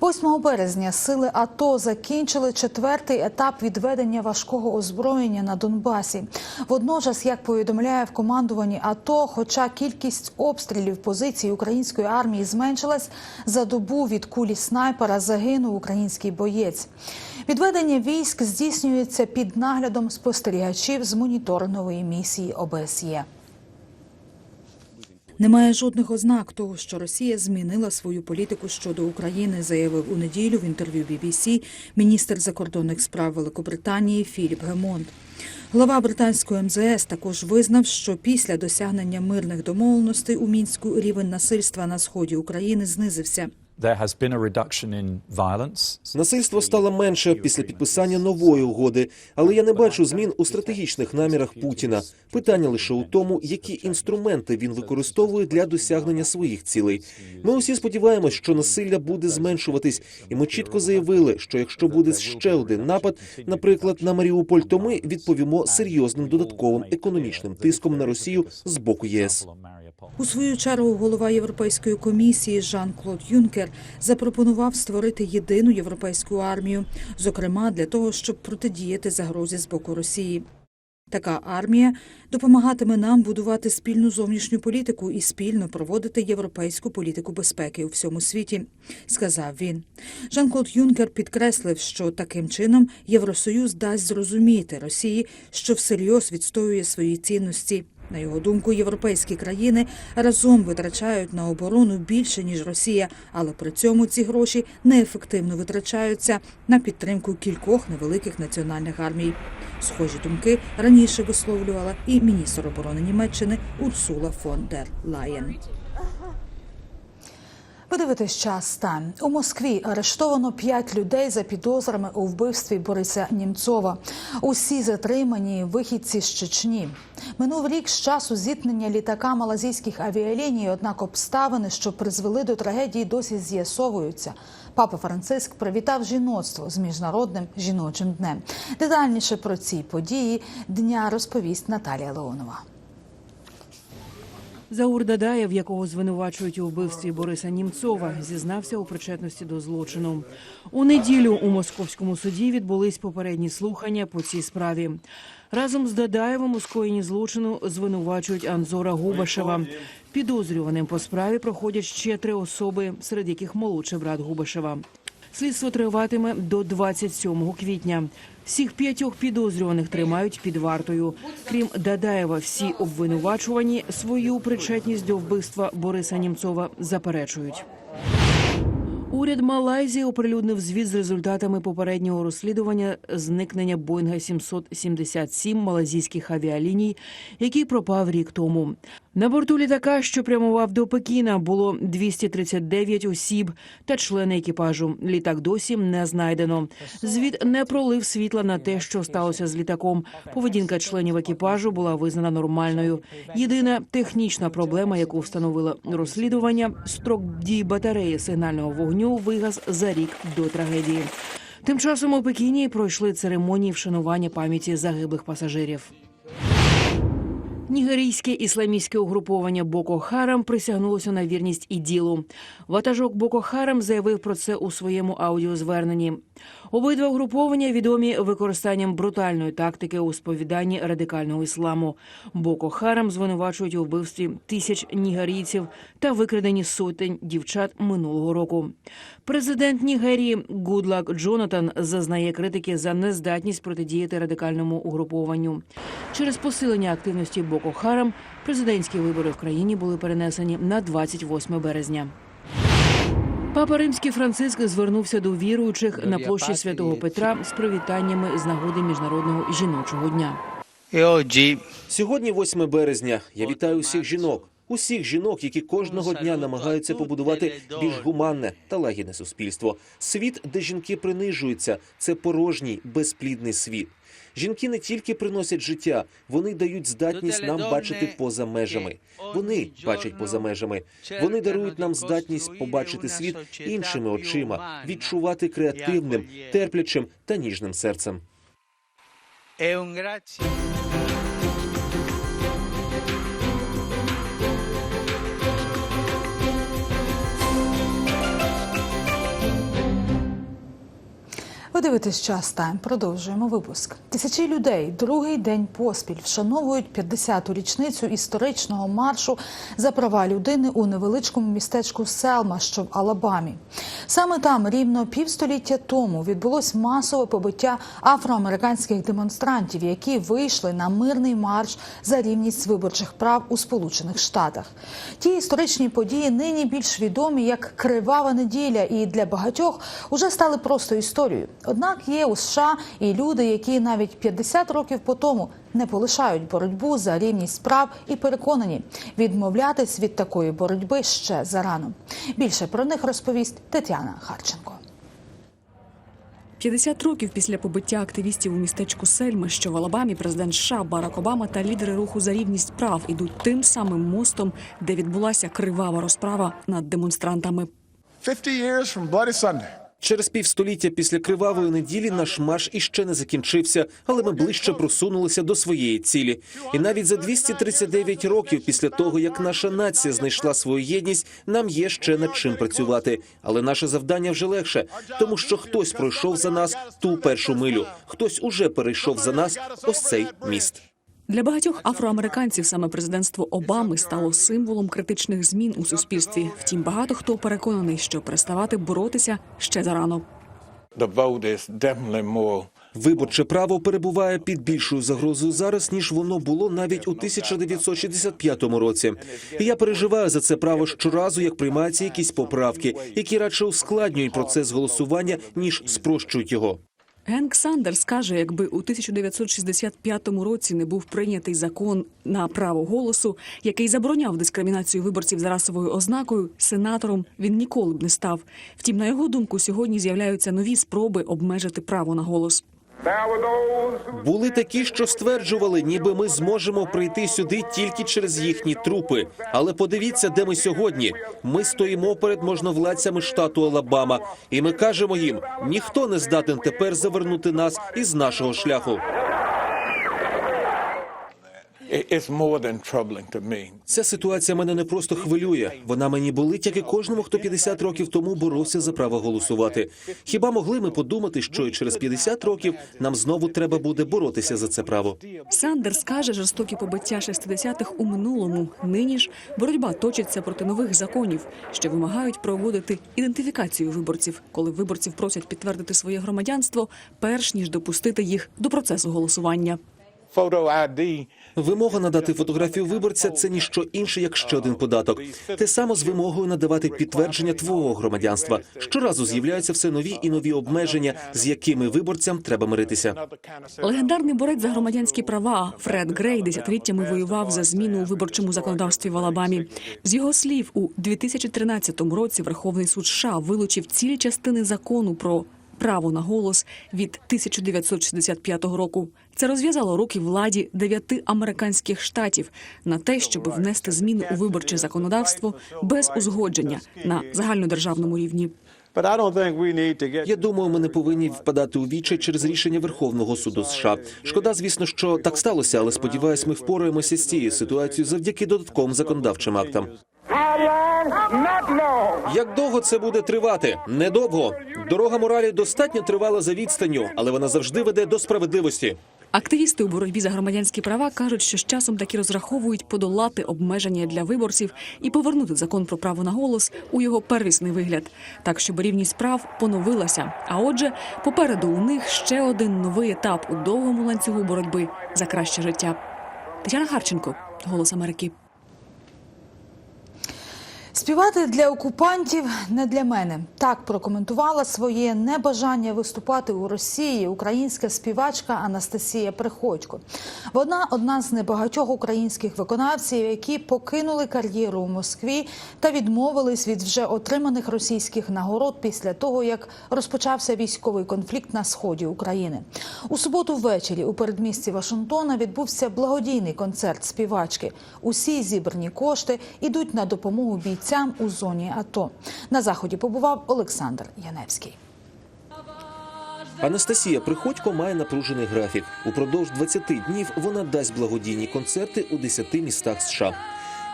8 березня сили АТО закінчили четвертий етап відведення важкого озброєння на Донбасі. Водночас, як повідомляє в командуванні АТО, хоча кількість обстрілів позицій української армії зменшилась, за добу від кулі снайпера загинув український боєць. Відведення військ здійснюється під наглядом спостерігачів з моніторингової місії ОБСЄ. Немає жодних ознак того, що Росія змінила свою політику щодо України, заявив у неділю в інтерв'ю BBC міністр закордонних справ Великобританії Філіп Гемонт. Глава британської МЗС також визнав, що після досягнення мирних домовленостей у мінську рівень насильства на сході України знизився. There has been a reduction in violence. Насильство стало менше після підписання нової угоди, але я не бачу змін у стратегічних намірах Путіна. Питання лише у тому, які інструменти він використовує для досягнення своїх цілей. Ми усі сподіваємось, що насилля буде зменшуватись, і ми чітко заявили, що якщо буде ще один напад, наприклад, на Маріуполь, то ми відповімо серйозним додатковим економічним тиском на Росію з боку ЄС. У свою чергу голова Європейської комісії Жан-Клод Юнкер запропонував створити єдину європейську армію, зокрема для того, щоб протидіяти загрозі з боку Росії. Така армія допомагатиме нам будувати спільну зовнішню політику і спільно проводити європейську політику безпеки у всьому світі, сказав він. Жан-Клод Юнкер підкреслив, що таким чином Євросоюз дасть зрозуміти Росії, що всерйоз відстоює свої цінності. На його думку, європейські країни разом витрачають на оборону більше ніж Росія, але при цьому ці гроші неефективно витрачаються на підтримку кількох невеликих національних армій. Схожі думки раніше висловлювала і міністр оборони Німеччини Урсула фон дер Лаєн. Ви дивитесь час там. У Москві арештовано п'ять людей за підозрами у вбивстві Бориса Німцова. Усі затримані вихідці з Чечні. Минув рік з часу зіткнення літака малазійських авіаліній, однак обставини, що призвели до трагедії, досі з'ясовуються. Папа Франциск привітав жіноцтво з міжнародним жіночим днем. Детальніше про ці події дня розповість Наталія Леонова. Заур Дадаєв, якого звинувачують у вбивстві Бориса Німцова, зізнався у причетності до злочину. У неділю у московському суді відбулись попередні слухання по цій справі. Разом з Дадаєвим у скоєнні злочину звинувачують Анзора Губашева. Підозрюваним по справі проходять ще три особи, серед яких молодший брат Губашева. Слідство триватиме до 27 квітня. Всіх п'ятьох підозрюваних тримають під вартою. Крім Дадаєва, всі обвинувачувані свою причетність до вбивства Бориса Німцова заперечують. Уряд Малайзії оприлюднив звіт з результатами попереднього розслідування зникнення Боїнга 777 малазійських авіаліній, який пропав рік тому. На борту літака, що прямував до Пекіна, було 239 осіб та члени екіпажу. Літак досі не знайдено. Звіт не пролив світла на те, що сталося з літаком. Поведінка членів екіпажу була визнана нормальною. Єдина технічна проблема, яку встановило розслідування, строк дії батареї сигнального вогню вигас за рік до трагедії. Тим часом у Пекіні пройшли церемонії вшанування пам'яті загиблих пасажирів. Нігерійське ісламістське угруповання Боко Харам присягнулося на вірність іділу. Ватажок Боко Харам заявив про це у своєму аудіозверненні. Обидва угруповання відомі використанням брутальної тактики у сповіданні радикального ісламу. Боко Харам звинувачують у вбивстві тисяч нігерійців та викраденні сотень дівчат минулого року. Президент Нігерії Гудлак Джонатан зазнає критики за нездатність протидіяти радикальному угрупованню. Через посилення активності Боко Харам президентські вибори в країні були перенесені на 28 березня. Папа Римський Франциск звернувся до віруючих на площі святого Петра з привітаннями з нагоди міжнародного жіночого дня. Сьогодні 8 березня. Я вітаю усіх жінок. Усіх жінок, які кожного дня намагаються побудувати більш гуманне та лагідне суспільство. Світ, де жінки принижуються, це порожній, безплідний світ. Жінки не тільки приносять життя, вони дають здатність нам бачити поза межами. Вони бачать поза межами. Вони дарують нам здатність побачити світ іншими очима, відчувати креативним, терплячим та ніжним серцем. Дивитесь час тайм. Продовжуємо випуск. Тисячі людей другий день поспіль вшановують 50-ту річницю історичного маршу за права людини у невеличкому містечку Селма, що в Алабамі. Саме там рівно півстоліття тому відбулось масове побиття афроамериканських демонстрантів, які вийшли на мирний марш за рівність виборчих прав у Сполучених Штатах. Ті історичні події нині більш відомі як кривава неділя, і для багатьох уже стали просто історією. Однак є у США і люди, які навіть 50 років по тому не полишають боротьбу за рівність прав і переконані, відмовлятись від такої боротьби ще зарано. Більше про них розповість Тетяна Харченко. 50 років після побиття активістів у містечку Сельма, що в Алабамі президент США Барак Обама та лідери руху за рівність прав ідуть тим самим мостом, де відбулася кривава розправа над демонстрантами. 50 years from Bloody Sunday. Через півстоліття після кривавої неділі наш марш іще не закінчився, але ми ближче просунулися до своєї цілі. І навіть за 239 років після того, як наша нація знайшла свою єдність, нам є ще над чим працювати. Але наше завдання вже легше, тому що хтось пройшов за нас ту першу милю, хтось уже перейшов за нас ось цей міст. Для багатьох афроамериканців саме президентство Обами стало символом критичних змін у суспільстві. Втім, багато хто переконаний, що переставати боротися ще зарано. Виборче право перебуває під більшою загрозою зараз, ніж воно було навіть у 1965 році. І я переживаю за це право щоразу, як приймаються якісь поправки, які радше ускладнюють процес голосування ніж спрощують його. Генк Сандерс каже, якби у 1965 році не був прийнятий закон на право голосу, який забороняв дискримінацію виборців за расовою ознакою, сенатором він ніколи б не став. Втім, на його думку, сьогодні з'являються нові спроби обмежити право на голос. Були такі, що стверджували, ніби ми зможемо прийти сюди тільки через їхні трупи. Але подивіться, де ми сьогодні. Ми стоїмо перед можновладцями штату Алабама, і ми кажемо їм: ніхто не здатен тепер завернути нас із нашого шляху. Ця ситуація мене не просто хвилює. Вона мені болить, як і кожному, хто 50 років тому боровся за право голосувати. Хіба могли ми подумати, що і через 50 років нам знову треба буде боротися за це право? Сандерс каже, жорстокі побиття 60-х у минулому. Нині ж боротьба точиться проти нових законів, що вимагають проводити ідентифікацію виборців, коли виборців просять підтвердити своє громадянство, перш ніж допустити їх до процесу голосування. Вимога надати фотографію виборця це ніщо інше, як ще один податок. Те саме з вимогою надавати підтвердження твого громадянства. Щоразу з'являються все нові і нові обмеження, з якими виборцям треба миритися. Легендарний борець за громадянські права Фред Грей десятиліттями воював за зміну у виборчому законодавстві в Алабамі. З його слів, у 2013 році Верховний суд США вилучив цілі частини закону про право на голос від 1965 року. Це розв'язало руки владі дев'яти американських штатів на те, щоб внести зміни у виборче законодавство без узгодження на загальнодержавному рівні. Я думаю, ми не повинні впадати у вічай через рішення Верховного суду США. Шкода, звісно, що так сталося, але сподіваюсь, ми впораємося з цією ситуацією завдяки додатковим законодавчим актам. Як довго це буде тривати? Недовго. Дорога моралі достатньо тривала за відстанню, але вона завжди веде до справедливості. Активісти у боротьбі за громадянські права кажуть, що з часом таки розраховують подолати обмеження для виборців і повернути закон про право на голос у його первісний вигляд, так щоб рівність прав поновилася. А отже, попереду у них ще один новий етап у довгому ланцюгу боротьби за краще життя. Тетяна Харченко, Голос Америки. Співати для окупантів не для мене. Так прокоментувала своє небажання виступати у Росії українська співачка Анастасія Приходько. Вона одна з небагатьох українських виконавців, які покинули кар'єру у Москві та відмовились від вже отриманих російських нагород після того, як розпочався військовий конфлікт на сході України. У суботу ввечері у передмісті Вашингтона відбувся благодійний концерт співачки. Усі зібрані кошти йдуть на допомогу бійцям у зоні АТО. На заході побував Олександр Яневський. Анастасія Приходько має напружений графік. Упродовж 20 днів вона дасть благодійні концерти у 10 містах США.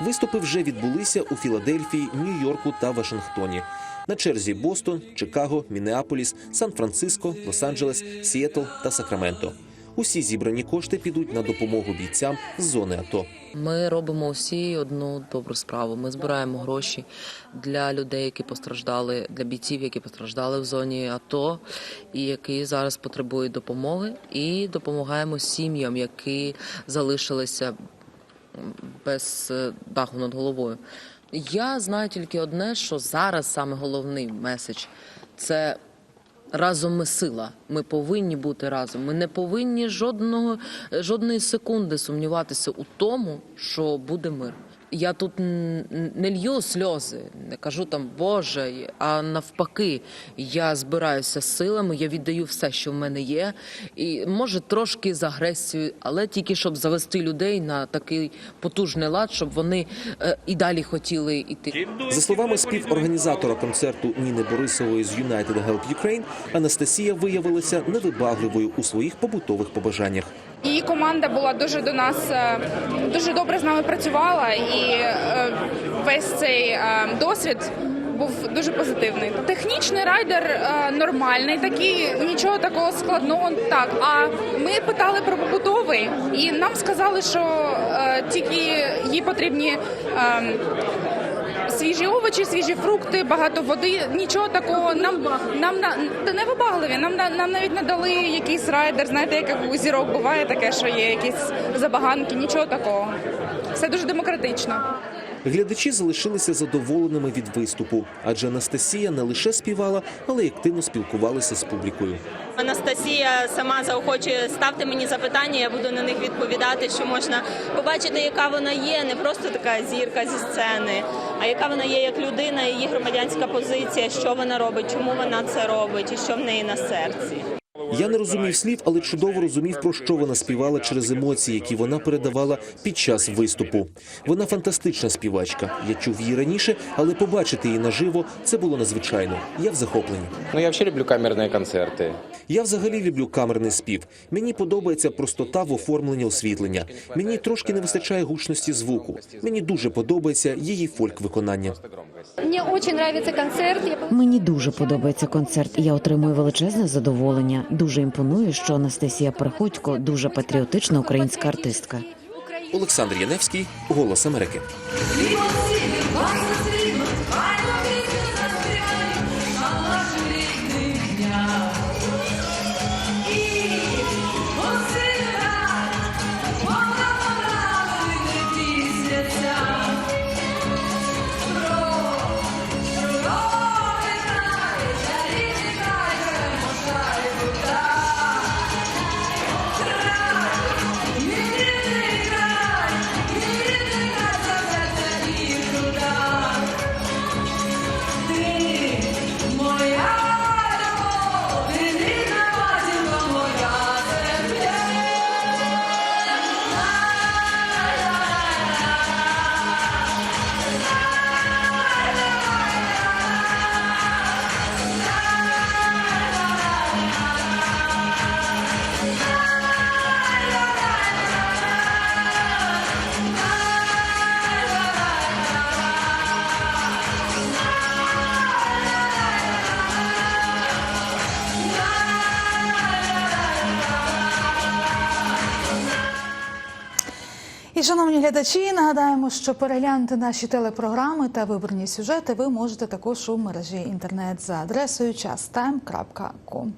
Виступи вже відбулися у Філадельфії, Нью-Йорку та Вашингтоні. На черзі Бостон, Чикаго, Міннеаполіс, Сан-Франциско, Лос-Анджелес, Сіетл та Сакраменто. Усі зібрані кошти підуть на допомогу бійцям з зони АТО. Ми робимо всі одну добру справу. Ми збираємо гроші для людей, які постраждали, для бійців, які постраждали в зоні АТО і які зараз потребують допомоги, і допомагаємо сім'ям, які залишилися без е, даху над головою. Я знаю тільки одне, що зараз саме головний меседж це разом ми сила. Ми повинні бути разом. Ми не повинні жодного жодної секунди сумніватися у тому, що буде мир. Я тут не лью сльози, не кажу там Боже, а навпаки, я збираюся силами, я віддаю все, що в мене є, і може трошки з агресією, але тільки щоб завести людей на такий потужний лад, щоб вони е, і далі хотіли йти. За словами співорганізатора концерту Ніни Борисової з United Help Ukraine, Анастасія виявилася невибагливою у своїх побутових побажаннях. Її команда була дуже до нас е, дуже добре з нами працювала, і е, весь цей е, досвід був дуже позитивний. Технічний райдер нормальний, такий нічого такого складного. Так, а ми питали про побутовий, і нам сказали, що тільки їй потрібні. Свіжі овочі, свіжі фрукти, багато води. Нічого такого нам нам на не вибагливі. Нам на- нам навіть не дали якийсь райдер. Знаєте, як у зірок буває таке, що є якісь забаганки. Нічого такого. Все дуже демократично. Глядачі залишилися задоволеними від виступу, адже Анастасія не лише співала, але й активно спілкувалася з публікою. Анастасія сама заохочує ставте мені запитання, я буду на них відповідати, що можна побачити, яка вона є, не просто така зірка зі сцени, а яка вона є як людина, її громадянська позиція, що вона робить, чому вона це робить і що в неї на серці. Я не розумів слів, але чудово розумів, про що вона співала через емоції, які вона передавала під час виступу. Вона фантастична співачка. Я чув її раніше, але побачити її наживо це було надзвичайно. Я в захопленні. Ну, я вообще люблю камерные концерты. Я взагалі люблю камерний спів. Мені подобається простота в оформленні освітлення. Мені трошки не вистачає гучності звуку. Мені дуже подобається її фольк-виконання. Мені дуже подобається концерт. Мені дуже подобається концерт. Я отримую величезне задоволення. Дуже імпонує, що Анастасія Приходько дуже патріотична українська артистка. Олександр Яневський, Голос Америки. Шановні глядачі, нагадаємо, що переглянути наші телепрограми та вибрані сюжети ви можете також у мережі інтернет за адресою chastime.com.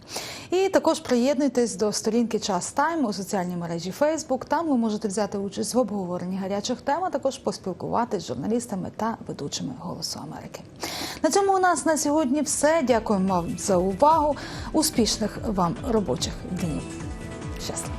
І також приєднуйтесь до сторінки Час Тайм у соціальній мережі Facebook. Там ви можете взяти участь в обговоренні гарячих тем, а також поспілкуватись з журналістами та ведучими Голосу Америки. На цьому у нас на сьогодні все. Дякуємо вам за увагу. Успішних вам робочих днів. Щасливо!